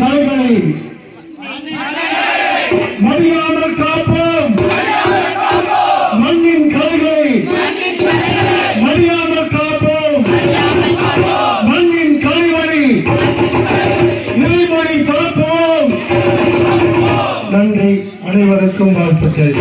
கலைகளை மடியாமல் காப்போம். மண்ணின் கலைகளை மடியாமல் காப்போம். மண்ணின் கலைவரை நிறைமொழி காப்போம் நன்றி. அனைவருக்கும் வாழ்த்துக்கள்.